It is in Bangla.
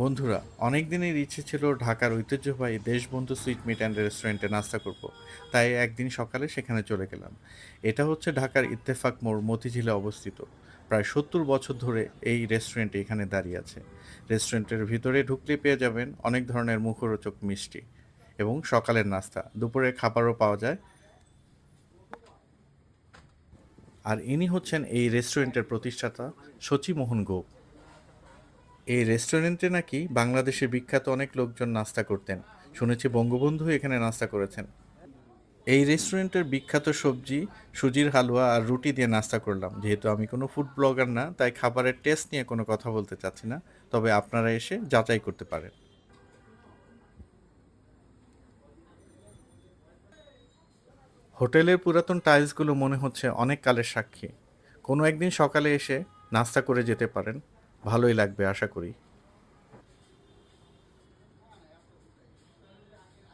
বন্ধুরা অনেক দিনের ইচ্ছে ছিল ঢাকার ঐতিহ্যবাহী দেশবন্ধু সুইট মিট অ্যান্ড রেস্টুরেন্টে নাস্তা করব, তাই একদিন সকালে সেখানে চলে গেলাম। এটা হচ্ছে ঢাকার ইত্তেফাক মোড় মতিঝিলে অবস্থিত। প্রায় সত্তর বছর ধরে এই রেস্টুরেন্টটি এখানে দাঁড়িয়ে আছে। রেস্টুরেন্টের ভিতরে ঢুকলে পেয়ে যাবেন অনেক ধরনের মুখরোচক মিষ্টি এবং সকালের নাস্তা। দুপুরে খাবারও পাওয়া যায়। আর ইনি হচ্ছেন এই রেস্টুরেন্টের প্রতিষ্ঠাতা শচীমোহন গোপ। এই রেস্টুরেন্টে নাকি বাংলাদেশের বিখ্যাত অনেক লোকজন নাস্তা করতেন। শুনেছি বঙ্গবন্ধু এখানে নাস্তা করেছেন। এই রেস্টুরেন্টের বিখ্যাত সবজি, সুজির হালুয়া আর রুটি দিয়ে নাস্তা করলাম। যেহেতু আমি কোনো ফুড ব্লগার না, তাই খাবারের টেস্ট নিয়ে কোনো কথা বলতে চাচ্ছি না। তবে আপনারা এসে যাচাই করতে পারেন। হোটেলের পুরাতন টাইলসগুলো মনে হচ্ছে অনেক কালের সাক্ষী। কোনো একদিন সকালে এসে নাস্তা করে যেতে পারেন। ভালোই লাগবে আশা করি।